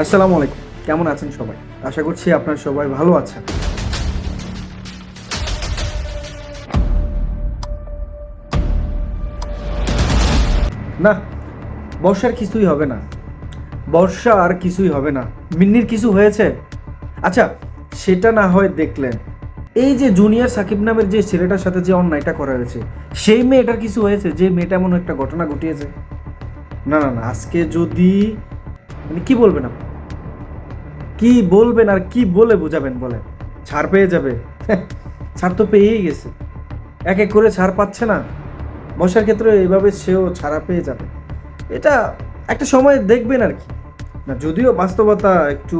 আসসালামু আলাইকুম। কেমন আছেন সবাই? আশা করছি আপনার সবাই ভালো আছেন। না, বর্ষার কিছুই হবে না। বর্ষা আর কিছুই হবে না। মিন্নির কিছু হয়েছে? আচ্ছা সেটা না হয় দেখলেন। এই যে জুনিয়র সাকিব নামের যে ছেলেটার সাথে যে অন্যায়টা করা হয়েছে, সেই মেয়েটার কিছু হয়েছে? যে মেয়েটা এমন একটা ঘটনা ঘটিয়েছে? না না না, আজকে যদি মানে কি বলবেন আপনি? কি বলবেন আর কি বলে বোঝাবেন বলেন? ছাড় পেয়ে যাবে। ছাড় তো পেয়েই গেছে। এক এক করে ছাড় পাচ্ছে না। বসার ক্ষেত্রে এভাবে সেও ছাড়া পেয়ে যাবে। এটা একটা সময় দেখবেন আর কি। না, যদিও বাস্তবতা একটু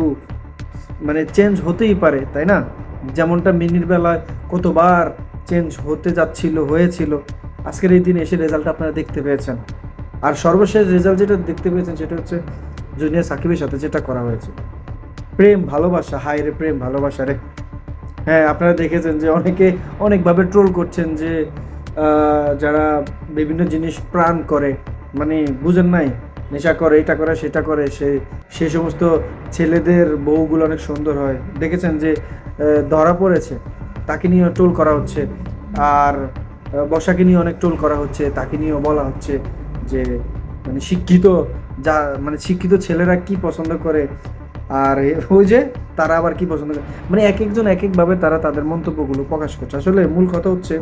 মানে চেঞ্জ হতেই পারে, তাই না? যেমনটা মিনির বেলায় কতবার চেঞ্জ হতে যাচ্ছিল, হয়েছিল, আজকের এই দিনে এসে রেজাল্ট আপনারা দেখতে পেয়েছেন। আর সর্বশেষ রেজাল্ট যেটা দেখতে পেয়েছেন সেটা হচ্ছে জুনিয়র সাকিবের সাথে যেটা করা হয়েছে। প্রেম, ভালোবাসা, হায় রে প্রেম, ভালোবাসা রে। হ্যাঁ আপনারা দেখেছেন যে অনেকে অনেকভাবে ট্রোল করছেন যে যারা বিভিন্ন জিনিস প্রাণ করে মানে বুঝেন নাই, নেশা করে, এটা করে, সেটা করে, সে সে সমস্ত ছেলেদের বউগুলো অনেক সুন্দর হয়। দেখেছেন যে ধরা পড়েছে, তাকে নিয়ে ট্রোল করা হচ্ছে, আর বর্ষাকে নিয়ে অনেক ট্রোল করা হচ্ছে, তাকে নিয়েও বলা হচ্ছে যে মানে শিক্ষিত যা মানে শিক্ষিত ছেলেরা কি পছন্দ করে? আর ওই যে তারা আবার কি পছন্দ করে? মানে এক একজন এক একভাবে তারা তাদের মন্তব্যগুলো প্রকাশ করছে। আসলে মূল কথা হচ্ছে,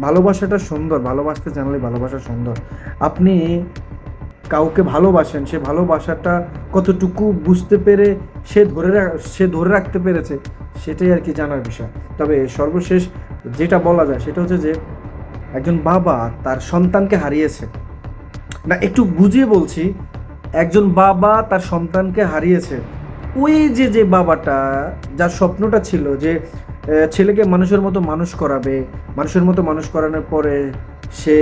ভালোবাসাটা সুন্দর, ভালোবাসতে জানলে ভালোবাসা সুন্দর। আপনি কাউকে ভালোবাসেন, সে ভালোবাসাটা কতটুকু বুঝতে পেরে, সে ধরে সে ধরে রাখতে পেরেছে, সেটাই আর কি জানার বিষয়। তবে সর্বশেষ যেটা বলা যায়, সেটা হচ্ছে যে, একজন বাবা তার সন্তানকে হারিয়েছে। না, একটু বুঝিয়ে বলছি একজন বাবা তার সন্তানকে হারিয়েছে। ওই যে যে বাবাটা, যার স্বপ্নটা ছিল যে ছেলেকে মানুষের মতো মানুষ করাবে, মানুষের মতো মানুষ করানোর পরে সে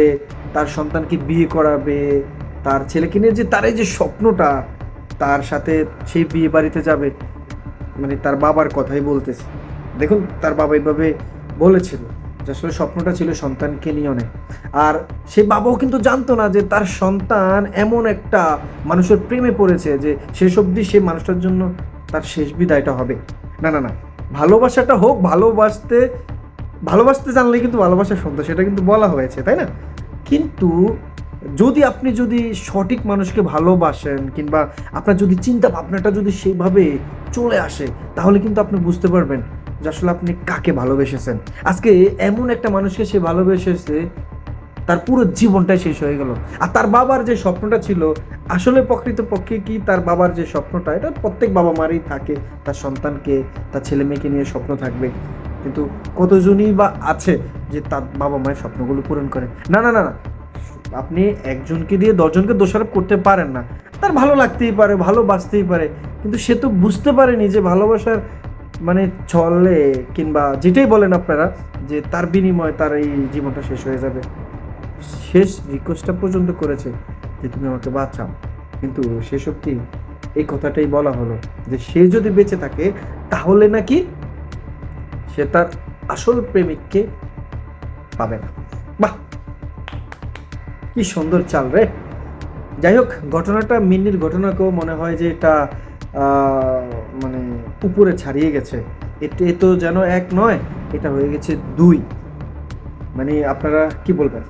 তার সন্তানকে বিয়ে করাবে, তার ছেলেকে নিয়ে যে, তার এই যে স্বপ্নটা, তার সাথে সেই বিয়ে বাড়িতে যাবে মানে তার বাবার কথাই বলতেছে। দেখুন, তার বাবা এইভাবে বলেছিল। আসলে স্বপ্নটা ছিল সন্তানকে নিয়ে অনেক। আর সেই বাবাও কিন্তু জানতো না যে তার সন্তান এমন একটা মানুষের প্রেমে পড়েছে যে শেষ অবধি সে মানুষটার জন্য তার শেষ বিদায়টা হবে। না না না। ভালোবাসাটা হোক, ভালোবাসতে ভালোবাসতে জানলে কিন্তু ভালোবাসার সন্তান, সেটা কিন্তু বলা হয়েছে, তাই না? কিন্তু যদি আপনি যদি সঠিক মানুষকে ভালোবাসেন কিংবা আপনার যদি চিন্তা ভাবনাটা যদি সেইভাবে চলে আসে, তাহলে কিন্তু আপনি বুঝতে পারবেন যে আসলে আপনি কাকে ভালোবেসেছেন? আজকে এমন একটা মানুষকে সে ভালোবেসেছে, তার পুরো জীবনটাই শেষ হয়ে গেল। আর তার বাবার যে স্বপ্নটা ছিল, আসলে প্রকৃতপক্ষে কি তার বাবার যে স্বপ্নটা, এটা প্রত্যেক বাবা মারই থাকে। তার সন্তানকে, তার ছেলে মেয়েকে নিয়ে স্বপ্ন থাকবে। কিন্তু কতজনই বা আছে যে তার বাবা মায়ের স্বপ্নগুলো পূরণ করে? না না না না। আপনি একজনকে দিয়ে দশজনকে দোষারোপ করতে পারেন না। তার ভালো লাগতেই পারে, ভালোবাসতেই পারে। কিন্তু সে তো বুঝতে পারেনি যে ভালোবাসার মানে চলে কিংবা যেটাই বলেন আপনারা, যে তার বিনিময়ে তার এই জীবনটা শেষ হয়ে যাবে। শেষ রিকোয়েস্টটা পর্যন্ত করেছে যে তুমি আমাকে বাঁচাও। কিন্তু শেষ অবধি এই কথাটাই বলা হলো যে সে যদি বেঁচে থাকে, তাহলে নাকি সে তার আসল প্রেমিককে পাবে না। বাহ! কি সুন্দর চাল রে। যাই হোক, ঘটনাটা মিন্নির ঘটনাকেও মনে হয় যে এটা উপরে ছাড়িয়ে গেছে। এতে তো যেন এক নয়, এটা হয়ে গেছে দুই। মানে আপনারা কি বলবেন?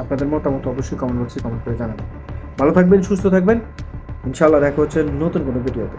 আপনাদের মতামত অবশ্যই কমেন্ট বক্সে কমেন্ট করে জানাবেন। ভালো থাকবেন, সুস্থ থাকবেন। ইনশাআল্লাহ দেখা হচ্ছে নতুন কোনো ভিডিওতে